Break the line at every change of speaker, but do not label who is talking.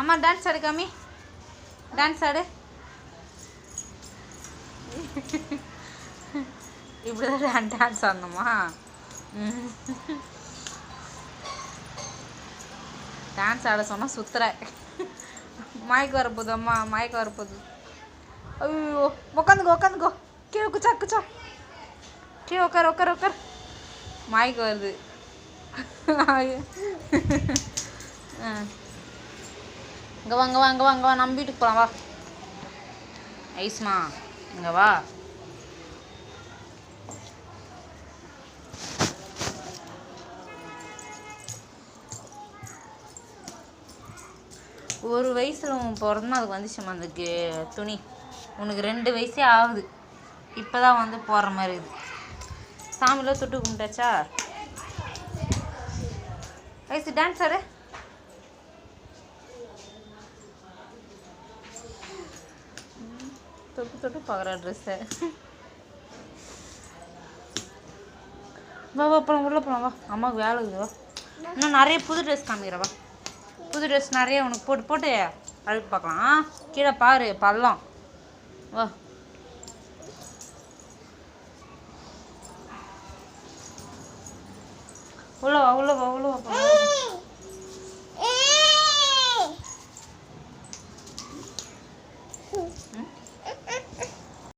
அம்மா டான்ஸ் ஆடு காமி டான்ஸ் ஆடு. இப்படிதான் டான்ஸ் ஆடணுமா? டான்ஸ் ஆட சொன்னால் சுத்துற. மயக்க வரப்போகுது அம்மா மயக்க வரப்போகுது. ஐயோ உட்காந்துக்கோ உட்காந்துக்கோ கீழே குச்சா குச்சா. கீழே உட்கார் உட்கார் உட்கார் மயக்க வருது. ஆ. இங்கே வா இங்கே வா இங்கே வா இங்கே வா நம்ம வீட்டுக்கு போகலாம் வா. ஐஸ்மா இங்கே வா. ஒரு வயசில் உன் பிறந்தா அதுக்கு வந்துச்சுமா அந்த துணி. உனக்கு ரெண்டு வயசே ஆகுது. இப்போ தான் வந்து போடுற மாதிரி இது சாமியில் தொட்டு கும்பிட்டாச்சா? வயசு டான்ஸ் ஆடு. தொட்டு தொட்டு பார்க்குறா ட்ரெஸ்ஸை வா வா போலாம் உள்ள போகலாம் வா. அம்மாவுக்கு வேலை இருக்குது வா. இன்னும் நிறைய புது ட்ரெஸ் காமிக்கிறேன் வா. புது ட்ரெஸ் நிறைய உனக்கு போட்டு போட்டு அழுக்கு பார்க்கலாம். ஆ? கீழே பாரு பள்ளம். வா. உள்ளவா உள்ளவா உள்ளவா